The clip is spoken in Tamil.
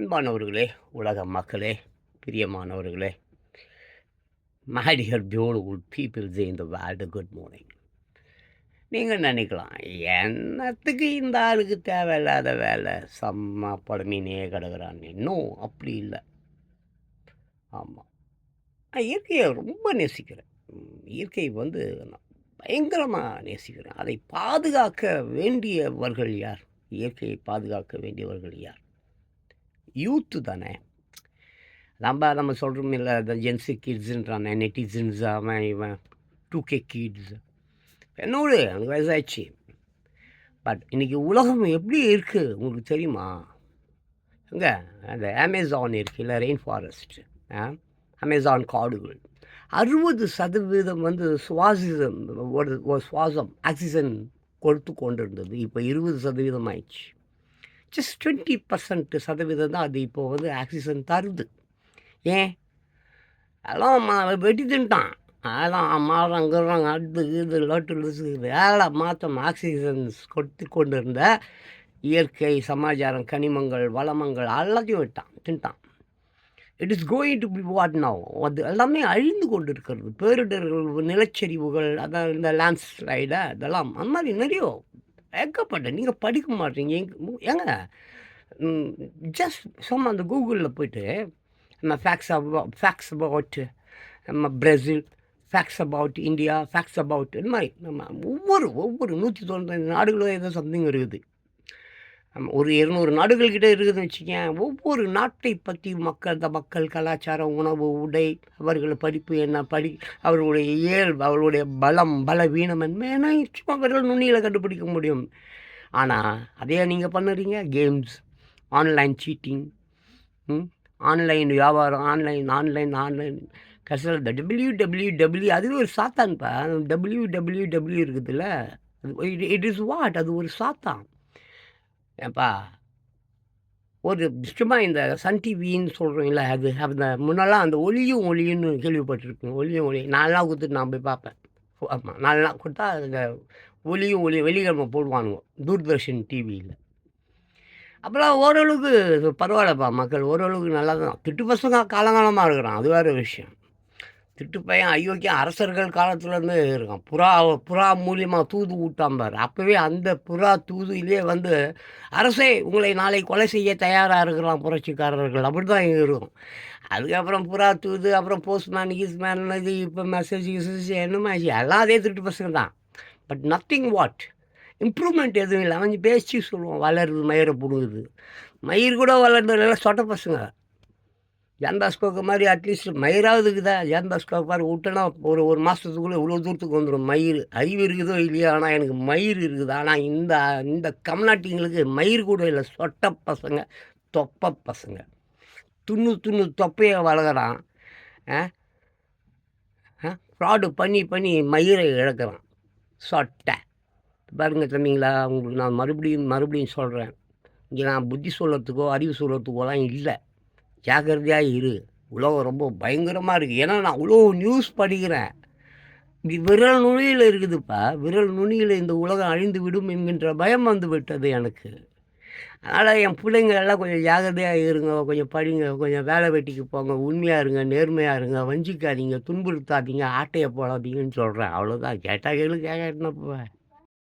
அன்பானவர்களே உலக மக்களே பிரியமானவர்களே my dear beautiful people in the world good நீங்கள் நினைக்கலாம் என்னத்துக்கு இந்த ஆளுக்கு தேவையில்லாத வேலை? செம்ம படமினே கிடக்குறான். இன்னும் அப்படி இல்லை. ஆமாம். நான் இயற்கையை ரொம்ப நேசிக்கிறேன். இயற்கை வந்து நான் பயங்கரமாக நேசிக்கிறேன். அதை பாதுகாக்க வேண்டியவர்கள் யார்? இயற்கையை பாதுகாக்க வேண்டியவர்கள் யார்? யூத்து தானே? நம்ம நம்ம சொல்கிறோம் இல்லை இந்த ஜென்ஸு கிட்ஸுன்றானே நெட்டிசன்ஸ் அவன் இவன் டூ கே கிட்ஸ் என்னோடு அங்கே வயசாகிடுச்சு பட் இன்றைக்கி உலகம் எப்படி இருக்குது உங்களுக்கு தெரியுமா? எங்கே அந்த அமேசான் இருக்குல்ல ரெயின் ஃபாரஸ்ட் அமேசான் காடுகள். அறுபது சதவீதம் வந்து சுவாசிதம் ஒரு ஒரு சுவாசம் ஆக்சிஜன் கொடுத்து கொண்டு இருந்தது இப்போ இருபது சதவீதம் ஆயிடுச்சு. ஜஸ்ட் டுவெண்ட்டி பர்சன்ட் சதவீதம் தான் அது இப்போ வந்து ஆக்சிஜன் தருது. ஏன்? அதெல்லாம் மா வெட்டி தின்ட்டான். அதெல்லாம் மரம் கிரம் அது இது லோட்டு வேலை மாற்றம் ஆக்சிஜன் கொடுத்து கொண்டு இருந்த இயற்கை சமாச்சாரம் கனிமங்கள் வளமங்கள் எல்லாத்தையும் விட்டான் தின்ட்டான். It is going to be what now அது எல்லாமே அழிந்து கொண்டு இருக்கிறது பேரிடர்கள் நிலச்சரிவுகள் அதான் இந்த லேண்ட்ஸ்லைடு அதெல்லாம் அந்த மாதிரி நிறைய ஏகப்பட்ட நீங்கள் படிக்க மாட்டீங்க. எங் ஏங்க ஜஸ்ட் சும்மா அந்த கூகுளில் போயிட்டு நம்ம ஃபேக்ஸ் அபவுட் ஃபேக்ஸ் அபவுட் நம்ம Brazil facts about India facts about இந்த மாதிரி நம்ம ஒவ்வொரு ஒவ்வொரு நூற்றி தொண்ணூத்தஞ்சு நாடுகளும் ஏதோ சம்திங் இருக்குது. ஒரு இருநூறு நாடுகள்கிட்ட இருக்குதுன்னு வச்சுக்கேன் ஒவ்வொரு நாட்டை பற்றி மக்கள் அந்த மக்கள் கலாச்சாரம் உணவு உடை அவர்கள் படிப்பு என்ன படி அவர்களுடைய இயல்பு அவர்களுடைய பலம் பலவீனம் என்ன சும்மா விரல் நுண்ணியில் கண்டுபிடிக்க முடியும். ஆனால் அதே நீங்கள் பண்ணுறீங்க? கேம்ஸ் ஆன்லைன் சீட்டிங் ஆன்லைன் வியாபாரம் ஆன்லைன் ஆன்லைன் ஆன்லைன். கடைசியில் இந்த டபிள்யூ டபிள்யூ டபிள்யூ அது ஒரு சாத்தான்ப்பா. டபிள்யூ டபிள்யூ டபிள்யூ இருக்குதுல்ல. அது இட் இஸ் வாட்? அது ஒரு சாத்தான். ஏப்பா? ஒரு சும்மா இந்த சன் டிவின்னு சொல்கிறீங்களா அது? அந்த முன்னெல்லாம் அந்த ஒளியும் ஒளியுன்னு கேள்விப்பட்டிருக்கேன். ஒளியும் ஒளி. நாலாம் கொடுத்துட்டு நான் போய் பார்ப்பேன். ஆமாம் நாலாம் கொடுத்தா அந்த ஒளியும் ஒளி வெள்ளிக்கிழமை போடுவானுங்க. தூர்தர்ஷன் டிவியில். அப்போலாம் ஓரளவுக்கு பரவாயில்லப்பா மக்கள். ஓரளவுக்கு நல்லா தான் திட்டு பசங்க காலங்காலமாக இருக்கிறான். அது வேறு விஷயம். திட்டு பையன் அயோக்கியம் அரசர்கள் காலத்துலேருந்து இருக்கான். புறா புறா மூலியமாக தூது விட்டாம்பார் அப்போவே அந்த புறா தூதுலேயே வந்து அரசே உங்களை நாளை கொலை செய்ய தயாராக இருக்கிறான் புரட்சிக்காரர்கள். அப்படி தான் இருக்கும். அதுக்கப்புறம் புறா தூது அப்புறம் போஸ்ட்மேன் கீஸ்மேன் இது இப்போ மெசேஜ் கிசேஜ் என்னமே எல்லாம் அதே திட்டு பசங்க தான். பட் நத்திங் வாட் இம்ப்ரூவ்மெண்ட் எதுவும் இல்லை. அவன் பேசி சொல்லுவான். வளருது மயிரை பிடுங்குது. மயிர் கூட வளர்ந்தது எல்லாம் சொட்ட பசங்க. ஜான் பாஸ்கோக்கு மாதிரி அட்லீஸ்ட் மயிராவது இருக்குதா ஜான் பாஸ்கோ மாதிரி விட்டனா ஒரு ஒரு மாதத்துக்குள்ளே இவ்வளோ தூரத்துக்கு வந்துடும் மயிர் அறிவு இருக்குதோ இல்லையோ ஆனால் எனக்கு மயிர் இருக்குது. ஆனால் இந்த இந்த கம்நாட்டிங்களுக்கு மயிர் கூட இல்லை. சொட்ட பசங்க தொப்ப பசங்க. துண்ணு துண்ணு தொப்பையை வளர்க்குறான் ஃப்ராடு பண்ணி பண்ணி மயிரை இழக்கிறான். சொட்டை. பாருங்க தம்பிங்களா உங்களுக்கு நான் மறுபடியும் மறுபடியும் சொல்கிறேன் இங்கே நான் புத்தி சொல்கிறதுக்கோ அறிவு சொல்கிறதுக்கோலாம் இல்லை. ஜாக்கிரதையாக இரு. உலகம் ரொம்ப பயங்கரமாக இருக்குது ஏன்னா நான் அவ்வளோ நியூஸ் படிக்கிறேன். விரல் நுனியில் இருக்குதுப்பா. விரல் நுனியில் இந்த உலகம் அழிந்து விடும் என்கின்ற பயம் வந்து விட்டது எனக்கு. அதனால் என் பிள்ளைங்க எல்லாம் கொஞ்சம் ஜாக்கிரதையாக இருங்க. கொஞ்சம் படிங்க. கொஞ்சம் வேலை வெட்டிக்கு போங்க. உண்மையாக இருங்க. நேர்மையாக இருங்க. வஞ்சிக்காதீங்க. துன்புறுத்தாதீங்க. ஆட்டையை போடாதீங்கன்னு சொல்கிறேன் அவ்வளோதான் கேட்டால் கேளு கேட்க என்ன போவேன்